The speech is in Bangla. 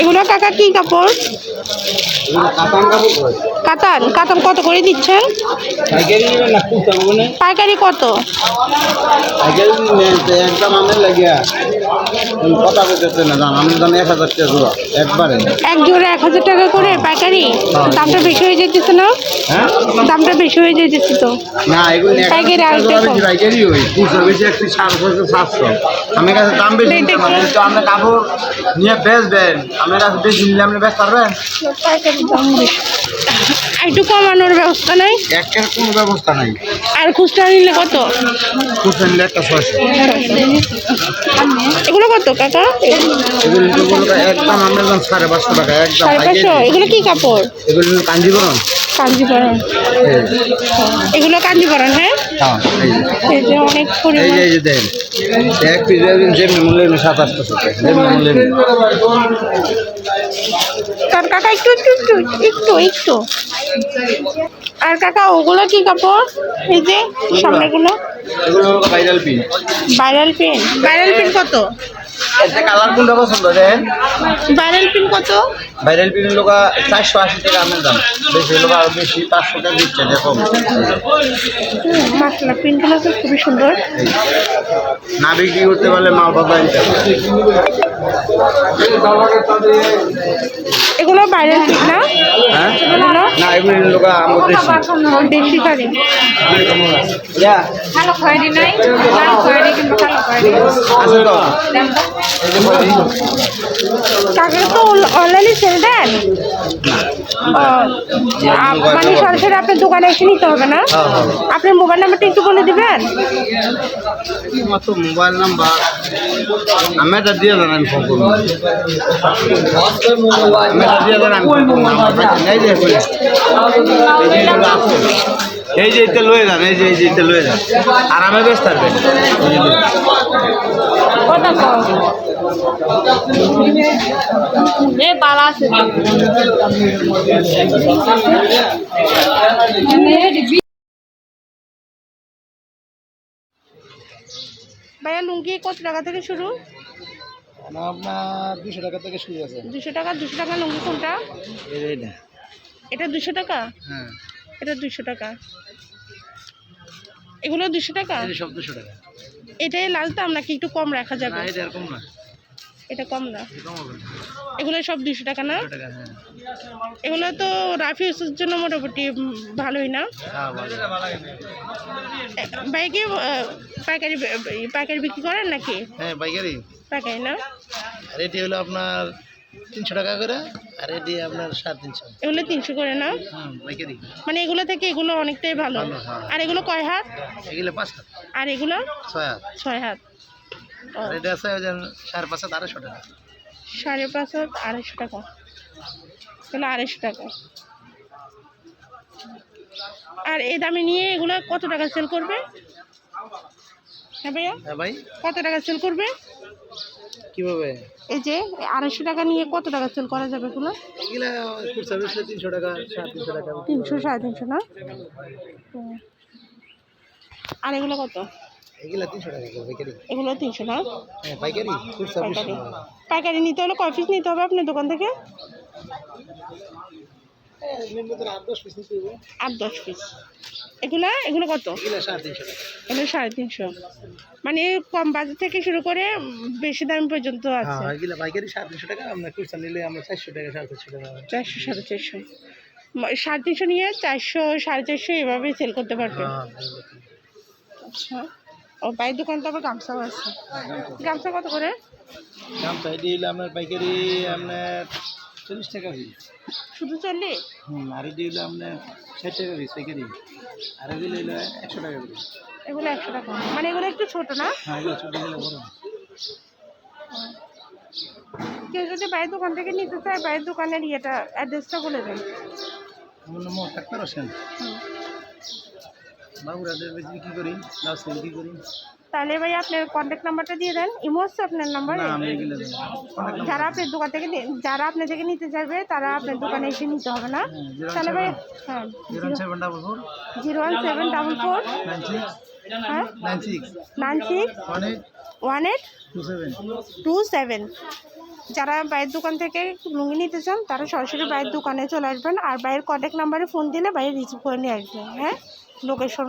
এগুলো কাকা কি কাপড়? কাতান কাতান কত করে দিচ্ছেন? পাইকারি কত? আমি এক জোড়া এক হাজার টাকা করে পাইকারি? দামটা বেশি হয়ে যেতেছে না? হ্যাঁ দামটা বেশি হয়ে যেতেছে তো। পাইকারি আর। বেশি বেশি আমার কাছে দাম বেশি কাপড় নিয়ে বেচবেন। আমার কাছে বেশি নিলে আপনি বেচ পারবেন? বেশি একটু কমানোর ব্যবস্থা নাই? একের কোনো ব্যবস্থা নাই। আর খুচরা নিলে কত? খুচরা নিলে একটা ছয়শো। এগুলো কত কাকা? একদম আমরা সাড়ে পাঁচশো টাকা একদম সাড়ে পাঁচশো? এগুলো কি কাপড়? এগুলো কাঞ্জিবরণ যে, এগুলো কাঞ্জিবরম হ্যাঁ? হ্যাঁ এই যে। অনেক পরিমাণ। এই যে দেখেন এক পিস যেমনি মূল্য নেই সাত আটশো টাকা যেমনি মূল্য নেই তার কাকা একটু একটু একটু একটু একটু। আর কাকা ওগুলো কি কাপড়? এই যে সামনেগুলো। এগুলো হলো viral pin viral pen viral pen কত? এতে কালার কোনটা পছন্দ দেন ভাইরাল পেন কত? ভাইরাল পিন লোক চারশো আশি টাকা আমের দাম। বেশি লোক আরও বেশি পাঁচশো টাকা দিচ্ছে দেখো। মাসলা পেনগুলো তো খুবই সুন্দর। না বিক্রি করতে পারলে মাল বাবা নিতে এগুলো ভাইরাল পেন না? হ্যাঁ? না এগুলো লোক আমার দেশি দেশি গাড়ি ভালো খয়েরি নাই ভালো খয়েরি কিন্তু ভালো খয়েরি। আছে তো। কাকা তো অনলাইনে সেল দেন? আপ- মানে সরাসরি আপনার দোকানে এসে নিতে হবে না? হ্যাঁ, হ্যাঁ। আপনার মোবাইল নাম্বারটা একটু বলে দিবেন? Mobile number. আমি এটা দিয়ে দেন আমি ফোন করব। আমি এটা দিয়ে দেন আমি এই যে এটা লয়ে যান এই যে এই যে এটা লয়ে যান। আরামে বেশ থাকবেন এ বালা আছে। ভাইয়া লুঙ্গি কত টাকা থেকে শুরু? আপনার দুশো টাকা থেকে শুরু আছে। দুশো টাকা দুশো টাকা লুঙ্গি কোনটা? এটা দুশো টাকা? হ্যাঁ। এটা দুশো টাকা। এগুলো দুশো টাকা? সব দুশো টাকা। এটাই লালতাম নাকি একটু কম রাখা যাবে? এটা না। এটা কম না। এটা কম না। এগুলো সব দুশো টাকা না? হ্যাঁ। এগুলো তো রাফি ইউসের জন্য মোটামুটি ভালোই না? হ্যাঁ বাইকে পাইকারি পাইকারি বিক্রি করেন নাকি? হ্যাঁ পাইকারি। পাইকারি না? আর এটি হলো আপনার তিনশো টাকা করে আর এটি আপনার সাড়ে তিনশো। এগুলো তিনশো করে না? পাইকারি মানে এগুলো থেকে এগুলো অনেকটাই ভালো। হ্যাঁ। আর এগুলো কয় হাত? এগুলো পাঁচ হাত। আর এগুলো? ছয় হাত। ছয় হাত। আর এটা আছে সাড়ে পাঁচ হাত আড়াইশো টাকা। সাড়ে পাঁচ হাত আড়াইশো টাকা। এগুলো আড়াইশো টাকা। আর এই দামে নিয়ে এগুলো কত টাকা সেল করবে? হ্যাঁ ভাইয়া? হ্যাঁ ভাই। কত টাকা সেল করবে? কীভাবে? এই যে আড়াইশো টাকা নিয়ে কত টাকা সেল করা যাবে এগুলো? তিনশো টাকা তিনশো টাকা। তিনশো সাড়ে তিনশো না? আর এগুলো কত? এগুলো তিনশো টাকা পাইকারি। এগুলো তিনশো না? হ্যাঁ পাইকারি পাইকারি। পাইকারি নিতে হলে কয় পিস নিতে হবে আপনার দোকান থেকে? আট দশ পিস এগুলো? এগুলো কত? এগুলো সাড়ে তিনশো মানে কম বাজার থেকে শুরু করে বেশি দাম পর্যন্ত আছে। হ্যাঁ এগুলো পাইকারি সাড়ে তিনশো টাকা আমরা খুচরা নিলে আমরা চারশো টাকা সাড়ে চারশো টাকা। চারশো সাড়ে চারশো। সাড়ে তিনশো নিয়ে চারশো সাড়ে চারশো এভাবেই সেল করতে পারবেন হ্যাঁ আচ্ছা। ও বাইরের দোকান তো আবার গামছাও আছে। গামছা কত করে? দাম চাই দিলে আপনার পাইকারি আপনার চল্লিশ টাকা পিস শুধু চল্লিশ? হুম আর এটি হলো আপনার ষাট টাকা পিস পাইকারি আর এগুলো হলো একশো টাকা পিস এগুলো একশো টাকা মানে এগুলো একটু ছোট না? হ্যাঁ এগুলো ছোটো এগুলো বড়। কেউ যদি বাইরের দোকান থেকে নিতে চায় বাইরের দোকানের ইয়েটা অ্যাড্রেসটা বলে দেন। আমার নাম ডাক্তার হোসেন। বাবুরাদের বিক্রি করি লাউস বিক্রি করি। তাহলে ভাই আপনার কন্ট্যাক্ট নাম্বারটা দিয়ে দেন। ইমো হচ্ছে আপনার নাম্বার যারা আপনার দোকান থেকে যারা আপনার থেকে নিতে চাইবে তারা আপনার দোকানে এসে নিতে হবে না। তাহলে ভাই হ্যাঁ zero one seven double four হ্যাঁ? Nine six one eight two seven যারা বাইরের দোকান থেকে লুঙ্গি নিতে চান তারা সরাসরি বাইরের দোকানে চলে আসবেন। আর বাইরের কন্ট্যাক্ট নাম্বারে ফোন দিলে বাইরে রিসিভ করে নিয়ে আসবেন হ্যাঁ? লোকেশন